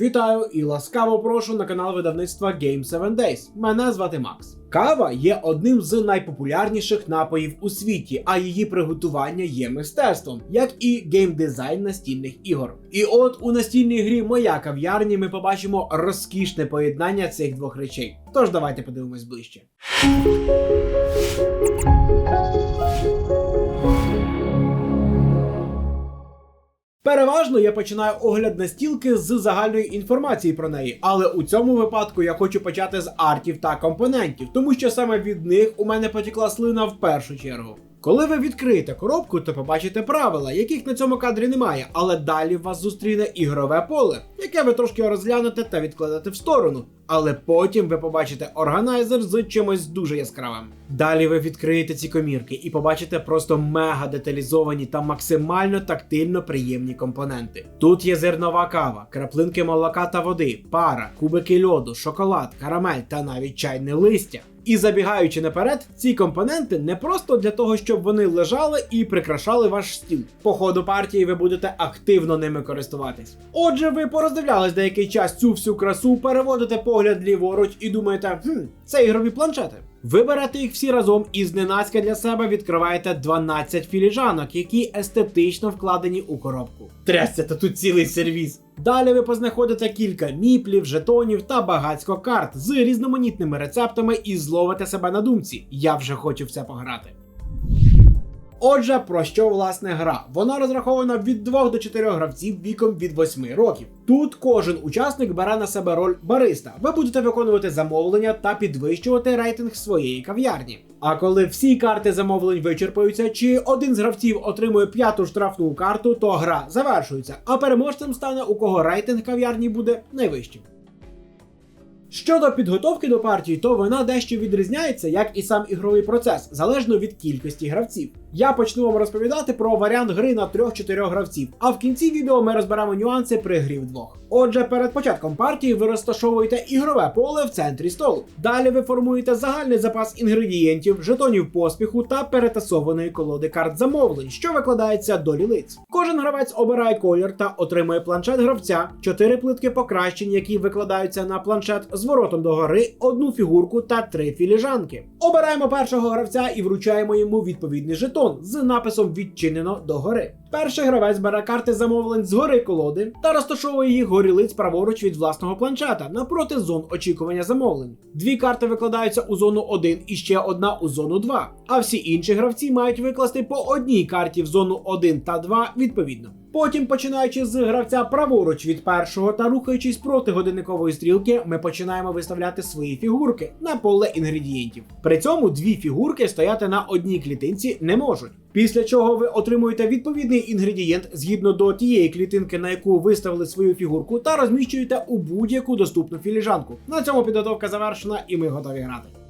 Вітаю і ласкаво прошу на канал видавництва Game 7 Days. Мене звати Макс. Кава є одним з найпопулярніших напоїв у світі, а її приготування є мистецтвом, як і геймдизайн настільних ігор. І от у настільній грі Моя кав'ярня ми побачимо розкішне поєднання цих двох речей. Тож давайте подивимось ближче. Переважно я починаю огляд настілки з загальної інформації про неї, але у цьому випадку я хочу почати з артів та компонентів, тому що саме від них у мене потекла слина в першу чергу. Коли ви відкриєте коробку, то побачите правила, яких на цьому кадрі немає, але далі вас зустріне ігрове поле, яке ви трошки розглянете та відкладете в сторону. Але потім ви побачите органайзер з чимось дуже яскравим. Далі ви відкриєте ці комірки і побачите просто мега деталізовані та максимально тактильно приємні компоненти. Тут є зернова кава, краплинки молока та води, пара, кубики льоду, шоколад, карамель та навіть чайне листя. І забігаючи наперед, ці компоненти не просто для того, щоб вони лежали і прикрашали ваш стіл. По ходу партії ви будете активно ними користуватись. Отже, ви пороздивлялись деякий час цю всю красу, переводите погляд ліворуч і думаєте, хм, це ігрові планшети. Ви берете їх всі разом і зненацька для себе відкриваєте 12 філіжанок, які естетично вкладені у коробку. Трясся, та тут цілий сервіс. Далі ви познаходите кілька міплів, жетонів та багацько карт з різноманітними рецептами і зловите себе на думці. Я вже хочу в це пограти. Отже, про що власне гра? Вона розрахована від 2 до 4 гравців віком від 8 років. Тут кожен учасник бере на себе роль бариста. Ви будете виконувати замовлення та підвищувати рейтинг своєї кав'ярні. А коли всі карти замовлень вичерпаються, чи один з гравців отримує п'яту штрафну карту, то гра завершується, а переможцем стане у кого рейтинг кав'ярні буде найвищим. Щодо підготовки до партії, то вона дещо відрізняється, як і сам ігровий процес, залежно від кількості гравців. Я почну вам розповідати про варіант гри на 3-4 гравців, а в кінці відео ми розберемо нюанси при грі вдвох. Отже, перед початком партії ви розташовуєте ігрове поле в центрі столу. Далі ви формуєте загальний запас інгредієнтів, жетонів поспіху та перетасованої колоди карт замовлень, що викладається до лілиць. Кожен гравець обирає колір та отримує планшет гравця, 4 плитки покращень, які викладаються на планшет з воротом до гори, одну фігурку та три філіжанки. Обираємо першого гравця і вручаємо йому відповідний жетон з написом Відчинено до гори. Перший гравець бере карти замовлень з гори колоди та розташовує їх горілиць праворуч від власного планшета напроти зон очікування замовлень. Дві карти викладаються у зону 1 і ще одна у зону 2, а всі інші гравці мають викласти по одній карті в зону 1 та 2 відповідно. Потім, починаючи з гравця праворуч від першого та рухаючись проти годинникової стрілки, ми починаємо виставляти свої фігурки на поле інгредієнтів. При цьому дві фігурки стояти на одній клітинці не можуть. Після чого ви отримуєте відповідний інгредієнт згідно до тієї клітинки, на яку виставили свою фігурку, та розміщуєте у будь-яку доступну філіжанку. На цьому підготовка завершена, і ми готові грати.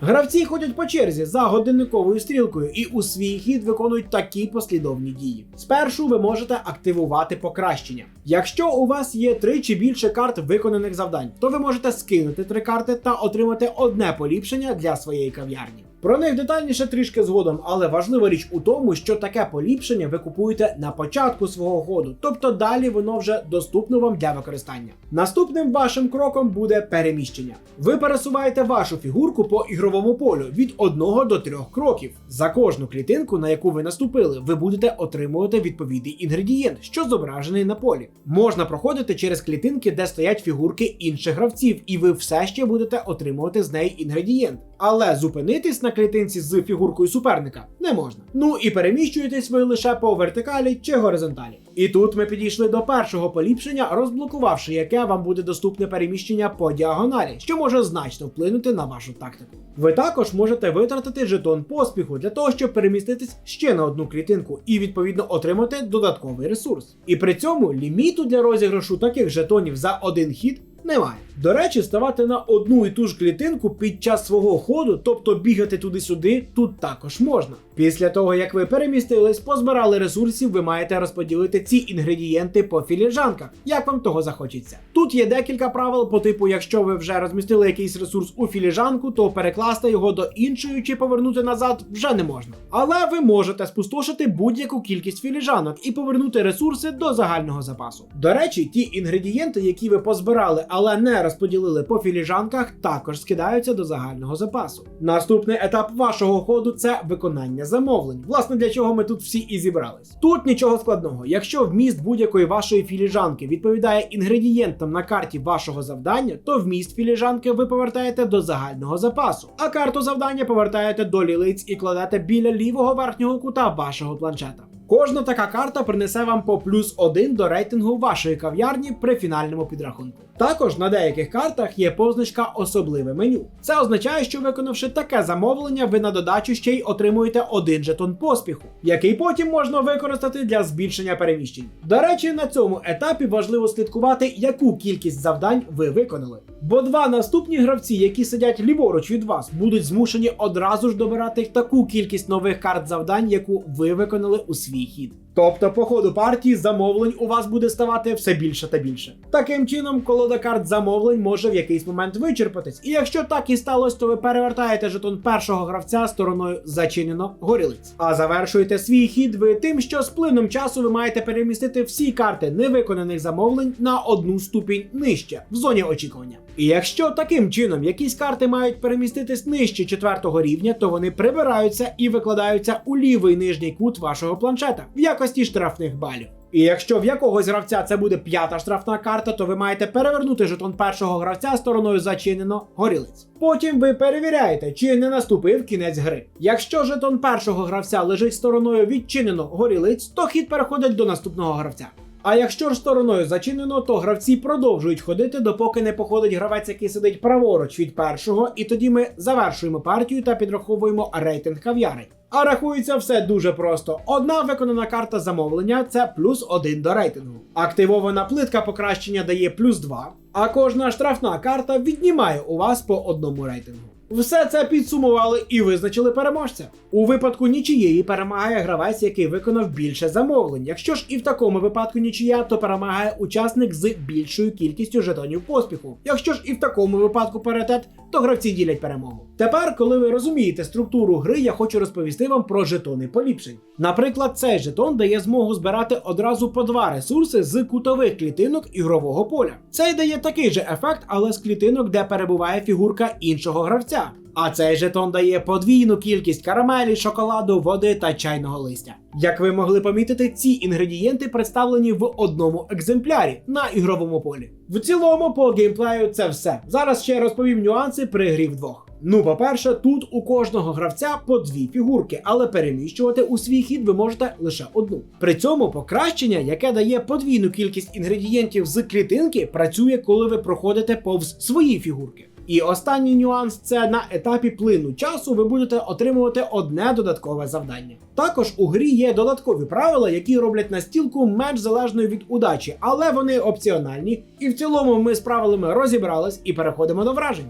Гравці ходять по черзі за годинниковою стрілкою і у свій хід виконують такі послідовні дії. Спершу ви можете активувати покращення. Якщо у вас є три чи більше карт виконаних завдань, то ви можете скинути три карти та отримати одне поліпшення для своєї кав'ярні. Про них детальніше трішки згодом, але важлива річ у тому, що таке поліпшення ви купуєте на початку свого ходу, тобто далі воно вже доступно вам для використання. Наступним вашим кроком буде переміщення. Ви пересуваєте вашу фігурку по ігровому полю від 1 до 3 кроків. За кожну клітинку, на яку ви наступили, ви будете отримувати відповідний інгредієнт, що зображений на полі. Можна проходити через клітинки, де стоять фігурки інших гравців, і ви все ще будете отримувати з неї інгредієнт. Але зупинитись на клітинці з фігуркою суперника не можна. Ну і переміщуєтесь ви лише по вертикалі чи горизонталі. І тут ми підійшли до першого поліпшення, розблокувавши яке вам буде доступне переміщення по діагоналі, що може значно вплинути на вашу тактику. Ви також можете витратити жетон поспіху для того, щоб переміститись ще на одну клітинку і відповідно отримати додатковий ресурс. І при цьому ліміту для розіграшу таких жетонів за один хід немає. До речі, ставати на одну і ту ж клітинку під час свого ходу, тобто бігати туди-сюди, тут також можна. Після того, як ви перемістились, позбирали ресурсів, ви маєте розподілити ці інгредієнти по філіжанках, як вам того захочеться. Тут є декілька правил по типу, якщо ви вже розмістили якийсь ресурс у філіжанку, то перекласти його до іншої чи повернути назад вже не можна. Але ви можете спустошити будь-яку кількість філіжанок і повернути ресурси до загального запасу. До речі, ті інгредієнти, які ви позбирали, але не розподілили по філіжанках, також скидаються до загального запасу. Наступний етап вашого ходу це виконання замовлень. Власне, для чого ми тут всі і зібрались. Тут нічого складного. Якщо вміст будь-якої вашої філіжанки відповідає інгредієнтам на карті вашого завдання, то вміст філіжанки ви повертаєте до загального запасу, а карту завдання повертаєте до лілиць і кладете біля лівого верхнього кута вашого планшета. Кожна така карта принесе вам по плюс один до рейтингу вашої кав'ярні при фінальному підрахунку. Також на деяких картах є позначка особливе меню. Це означає, що виконавши таке замовлення, ви на додачу ще й отримуєте один жетон поспіху, який потім можна використати для збільшення переміщень. До речі, на цьому етапі важливо слідкувати, яку кількість завдань ви виконали. Бо два наступні гравці, які сидять ліворуч від вас, будуть змушені одразу ж добирати таку кількість нових карт завдань, яку ви виконали у свій хід. Тобто, по ходу партії замовлень у вас буде ставати все більше та більше. Таким чином, колода карт замовлень може в якийсь момент вичерпатись. І якщо так і сталося, то ви перевертаєте жетон першого гравця стороною зачинено горілиць. А завершуєте свій хід ви тим, що з плином часу ви маєте перемістити всі карти невиконаних замовлень на одну ступінь нижче в зоні очікування. І якщо таким чином якісь карти мають переміститись нижче четвертого рівня, то вони прибираються і викладаються у лівий нижній кут вашого планшета в якості штрафних балів. І якщо в якогось гравця це буде п'ята штрафна карта, то ви маєте перевернути жетон першого гравця стороною зачинено горілиць. Потім ви перевіряєте, чи не наступив кінець гри. Якщо жетон першого гравця лежить стороною відчинено горілиць, то хід переходить до наступного гравця. А якщо ж стороною зачинено, то гравці продовжують ходити, допоки не походить гравець, який сидить праворуч від першого, і тоді ми завершуємо партію та підраховуємо рейтинг кав'ярень. А рахується все дуже просто. Одна виконана карта замовлення це плюс один до рейтингу. Активована плитка покращення дає плюс 2, а кожна штрафна карта віднімає у вас по одному рейтингу. Все це підсумували і визначили переможця. У випадку нічиєї перемагає гравець, який виконав більше замовлень. Якщо ж і в такому випадку нічия, то перемагає учасник з більшою кількістю жетонів поспіху. Якщо ж і в такому випадку паритет, то гравці ділять перемогу. Тепер, коли ви розумієте структуру гри, я хочу розповісти вам про жетони поліпшень. Наприклад, цей жетон дає змогу збирати одразу по два ресурси з кутових клітинок ігрового поля. Цей дає такий же ефект, але з клітинок, де перебуває фігурка іншого гравця. А цей жетон дає подвійну кількість карамелі, шоколаду, води та чайного листя. Як ви могли помітити, ці інгредієнти представлені в одному екземплярі на ігровому полі. В цілому, по геймплею це все. Зараз ще розповім нюанси при грі вдвох. Ну, по-перше, тут у кожного гравця по дві фігурки, але переміщувати у свій хід ви можете лише одну. При цьому покращення, яке дає подвійну кількість інгредієнтів з клітинки, працює, коли ви проходите повз свої фігурки. І останній нюанс це на етапі плину часу ви будете отримувати одне додаткове завдання. Також у грі є додаткові правила, які роблять настілку менш залежною від удачі, але вони опціональні. І в цілому ми з правилами розібрались і переходимо до вражень.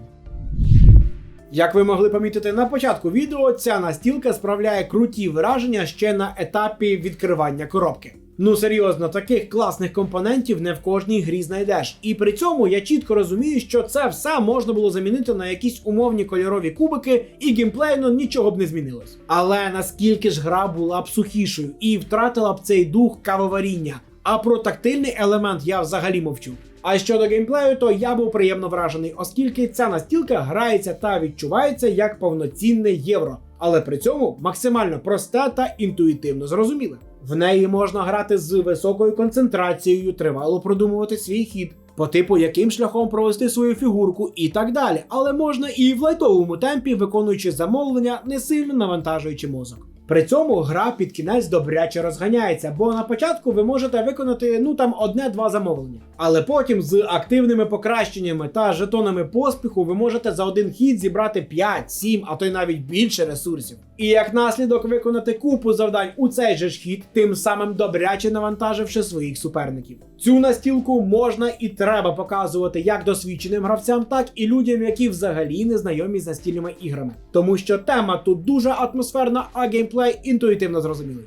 Як ви могли помітити на початку відео, ця настілка справляє круті враження ще на етапі відкривання коробки. Ну серйозно, таких класних компонентів не в кожній грі знайдеш. І при цьому я чітко розумію, що це все можна було замінити на якісь умовні кольорові кубики, і геймплейно нічого б не змінилось. Але наскільки ж гра була б сухішою і втратила б цей дух кавоваріння. А про тактильний елемент я взагалі мовчу. А щодо геймплею, то я був приємно вражений, оскільки ця настілка грається та відчувається як повноцінне євро, але при цьому максимально проста та інтуїтивно зрозуміле. В неї можна грати з високою концентрацією, тривало продумувати свій хід, по типу яким шляхом провести свою фігурку і так далі. Але можна і в лайтовому темпі, виконуючи замовлення, не сильно навантажуючи мозок. При цьому гра під кінець добряче розганяється, бо на початку ви можете виконати ну там одне-два замовлення. Але потім з активними покращеннями та жетонами поспіху ви можете за один хід зібрати 5, 7, а то й навіть більше ресурсів. І як наслідок виконати купу завдань у цей же ж хід, тим самим добряче навантаживши своїх суперників. Цю настілку можна і треба показувати як досвідченим гравцям, так і людям, які взагалі не знайомі з настільними іграми. Тому що тема тут дуже атмосферна, а геймплей інтуїтивно зрозумілий.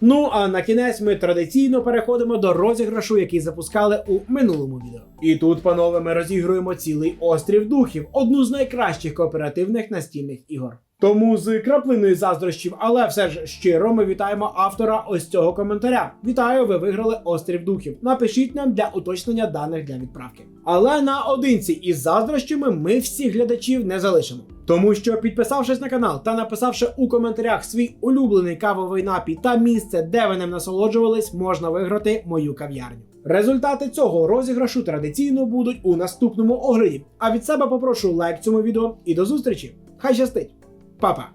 Ну а на кінець ми традиційно переходимо до розіграшу, який запускали у минулому відео. І тут, панове, ми розігруємо цілий острів духів, одну з найкращих кооперативних настільних ігор. Тому з краплиною заздрощів, але все ж щиро ми вітаємо автора ось цього коментаря. Вітаю, ви виграли острів духів. Напишіть нам для уточнення даних для відправки. Але наодинці із заздрощами ми всіх глядачів не залишимо. Тому що підписавшись на канал та написавши у коментарях свій улюблений кавовий напій та місце, де ви ним насолоджувались, можна виграти мою кав'ярню. Результати цього розіграшу традиційно будуть у наступному огляді. А від себе попрошу лайк цьому відео і до зустрічі! Хай щастить! papá.